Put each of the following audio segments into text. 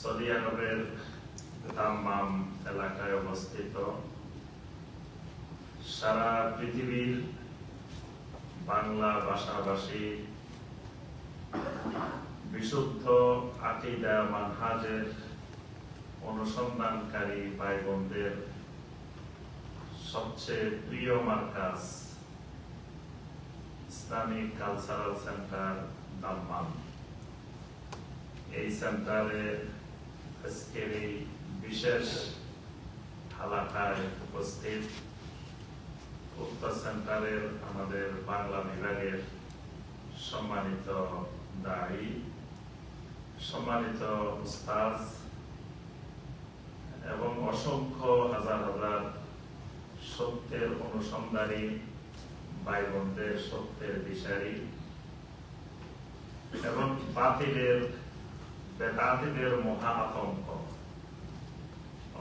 Saudi আরবের দাম্মাম এলাকায় অবস্থিত সারা পৃথিবীর বাংলা ভাষাভাষী বিশুদ্ধ আকিদা মানহাজের অনুসন্ধানকারী ভাই বোনদের সবচেয়ে প্রিয় মার্কাজ ইসলামিক কালচারাল সেন্টার দাম্মাম। এই সেন্টারে আজকের বিশেষ হালাকায় উপস্থিত উক্ত সেন্টারের আমাদের বাংলা বিভাগের সম্মানিত দায়ী, সম্মানিত উস্তাজ এবং অসংখ্য হাজার হাজার সত্যের অনুসন্ধানী ভাই বোনদের সত্যের দিশারি এবং বাতিলের বেদাতিদের মহা আতঙ্ক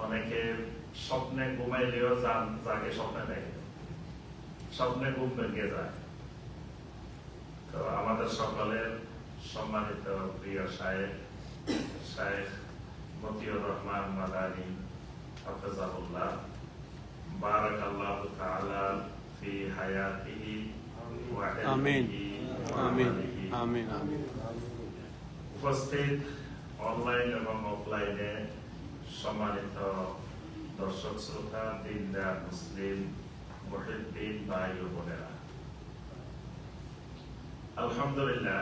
অনেকে স্বপ্নে ঘুমাইলেও যান যাকে স্বপ্নে দেখে। স্বপ্নে ঘুম ভেঙে যায়। তো আমাদের সকলের সম্মানিত প্রিয় শায়েখ শায়েখ মতিউর রহমান মাদানী হাফেজাহুল্লাহ বারাক আল্লাহ তাআলা ফি হায়াতিহি ওয়া আমিন। আমিন আমিন আমিন। উপস্থিত অনলাইন এবং অফলাইনে সম্মানিত দর্শক শ্রোতা দিনদার মুসলিম, মহিদ্দিন, ভাই ও বোনেরা। আলহামদুলিল্লাহ,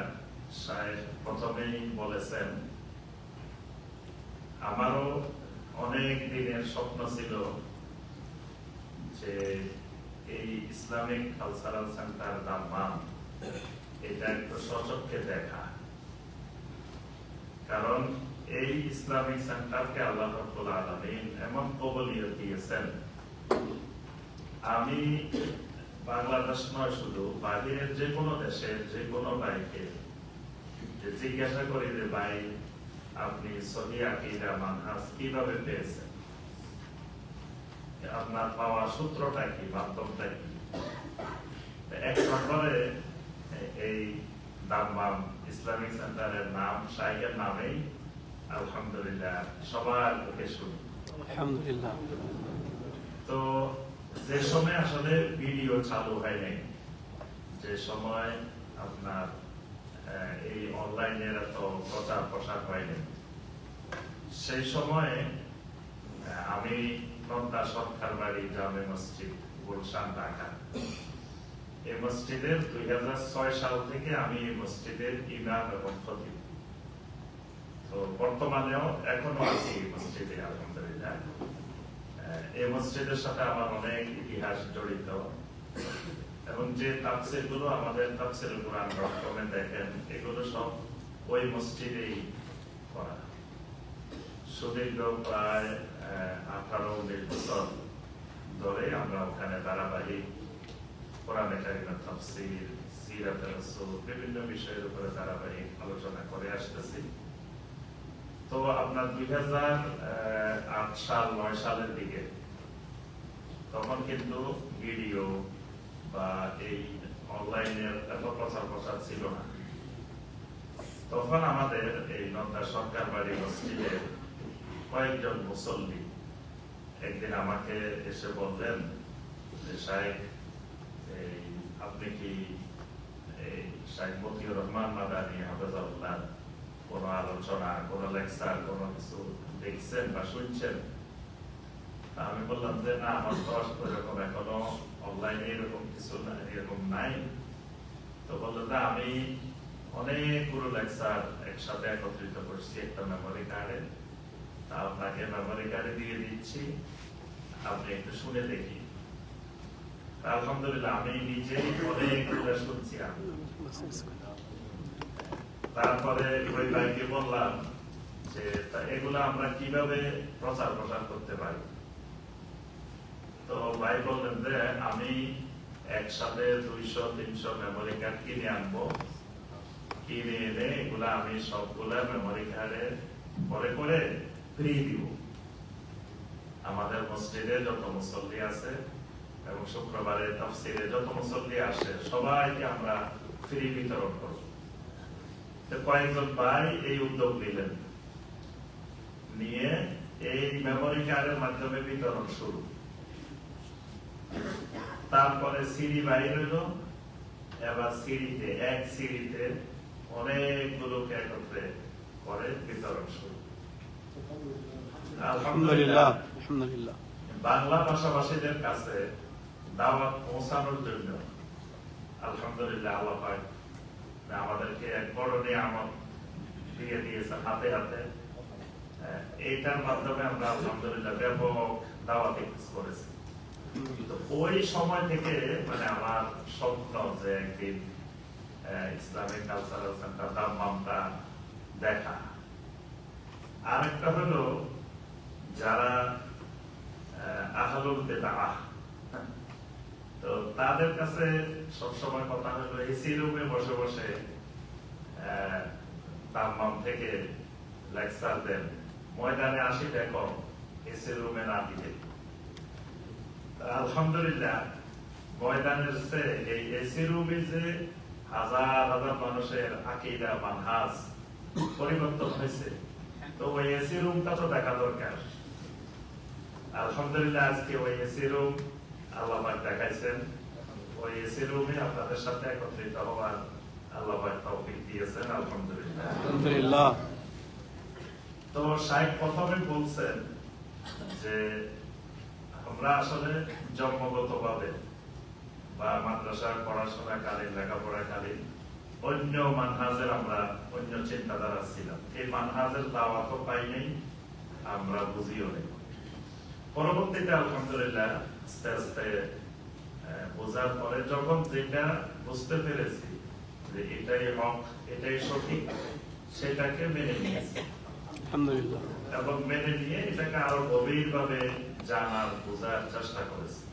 সাহেব প্রথমেই বলেছেন, আমারও অনেক দিনের স্বপ্ন ছিল যে এই ইসলামিক কালচারাল সেন্টার দাম্মাম, এটা একটু সচক্ষে দেখা। কারণ এই ইসলামিক সেন্টারকে আল্লাহ আলামিন এমন কবলিয়ত দিয়েছেন। আমি বাংলাদেশ নয় শুধু, বাহিরের যে কোনো দেশের যে কোনো ভাইকে জিজ্ঞাসা করি যে, ভাই, আপনি সহি কীভাবে পেয়েছেন? আপনার পাওয়া সূত্রটা কি, মাধ্যমটা কি? এক নম্বরে, এই দাম্মাম ইসলামিক সেন্টারের নাম শাইকের নামেই। আলহামদুলিল্লাহ সবার মুখে শুনি। আলহামদুলিল্লাহ। তো যে সময় আসলে ভিডিও চালু হয় নাই যে সময় আপনার এই অনলাইনের এত প্রচার প্রসার হয়নি সেই সময়ে আমি নন্দা সরকার বাড়ি জামে মসজিদ গুলশান ঢাকা। এই মসজিদের দুই সাল থেকে আমি এই মসজিদের ইমাম এবং খতিব। তো বর্তমানেও এখনও আছি এই মসজিদে, আলহামদুলিল্লাহ। এই মসজিদের সাথে আমার অনেক ইতিহাস জড়িত। এবং যে তাফসিরগুলো আমাদের তাফসির কোরআন ডটকমে দেখেন, এগুলো সব ওই মসজিদেই করা। সুদীর্ঘ প্রায় আঠারো, উনিশ বছর ধরে আমরা ওখানে ধারাবাহিক কোরআন কারিমের তাফসির, সিরাত রাসূল বিভিন্ন বিষয়ের উপরে ধারাবাহিক আলোচনা করে আসতেছি। তো আপনার দুই হাজার আট সাল, নয় সালের দিকে তখন কিন্তু ভিডিও বা এই অনলাইনের এত প্রচার প্রসার ছিল না। তখন আমাদের এই নন্দা সরকার বাড়ি মসজিদের কয়েকজন মুসল্লি একদিন আমাকে এসে বললেন যে সাহেব আপনি অনলাইনে এরকম নাই। তো বলল যে আমি অনেকগুলো লেকচার একসাথে একত্রিত করছি একটা মেমোরি কার্ডে তা আপনাকে মেমোরি কার্ডে দিয়ে দিচ্ছি। আপনি একটু শুনে দেখি। আলহামদুলিল্লাহ, আমি তারপরে ওই ভাইকে বললাম যে এগুলো আমরা কীভাবে প্রচার করতে পারি? তো ভাই বললেন যে, আমি একসাথে দুইশো, তিনশো মেমোরি কার্ড কিনে আনব। কিনে এনে এগুলা আমি সবগুলা মেমোরি কার্ডে পরে করে ফ্রি দিব। আমাদের মসজিদে যত মুসল্লি আছে এবং শুক্রবারে তফসিলে যত মুসল্লি আসে সবাইকে আমরা ফ্রি বিতরণ করব। কয়েকজন ভাই এই উদ্যোগ নিলেন। নিয়ে এই মেমোরি কার্ডের মাধ্যমে বিতরণ শুরু। তারপরে সিঁড়ি বাইর হইল এবার সিঁড়িতে এক সিঁড়িতে অনেকগুলোকে একত্রে করে বিতরণ শুরু। আলহামদুলিল্লাহ। আলহামদুলিল্লাহ। বাংলা ভাষাভাষীদের কাছে দাওয়াত পৌঁছানোর জন্য আলহামদুলিল্লাহ আল্লাহ আমাদেরকে এক বড় নিয়ামত দিয়ে দিয়েছে হাতে হাতে। এইটার মাধ্যমে আমরা আলহামদুলিল্লাহ ব্যাপক দাওয়াতি করেছি। তো ওই সময় থেকে মানে আমার স্বপ্ন যে একদিন আহ, ইসলামিক কালচারাল সেন্টার দাম্মামটা দেখা। আরেকটা হলো যারা আহ, আহলুল বেদাআহ তো তাদের কাছে সবসময় কথা হলো এসি রুমে বসে বসে আহ, থেকে লেকচার দেন। ময়দানে আসি দেখো এসি রুমে না দিতে আলহামদুলিল্লাহ ময়দানের সে এই এসি রুমে যে হাজার হাজার মানুষের আকিদা মানহাজ পরিবর্তন হয়েছে তো ওই এসি রুমটা তো দেখা দরকার। আলহামদুলিল্লাহ আজকে ওই এসি রুম আল্লাহ দেখাইছেন। ওই এসি রুমে আপনাদের সাথে একত্রিত হওয়ার আল্লাহ তৌফিক দিয়েছেন আলহামদুলিল্লাহ। আলহামদুলিল্লাহ। তো সাহেব প্রথমে বলছেন যে আমরা আসলে জন্মগতভাবে বা মাদ্রাসার পড়াশোনাকালীন লেখাপড়াকালীন অন্য মানহাজের আমরা অন্য চিন্তাধারা ছিলাম। এই মানহাজের দাওয়াতও পাই নেই আমরা বুঝিও নেই। পরবর্তীতে আলহামদুলিল্লাহ আস্তে আস্তে বোঝার পরে যখন যেটা বুঝতে পেরেছি যে এটাই হক এটাই সঠিক সেটাকে মেনে নিয়েছি। আলহামদুলিল্লাহ। এবং মেনে নিয়ে এটাকে আরও গভীর ভাবে জানার বোঝার চেষ্টা করেছি।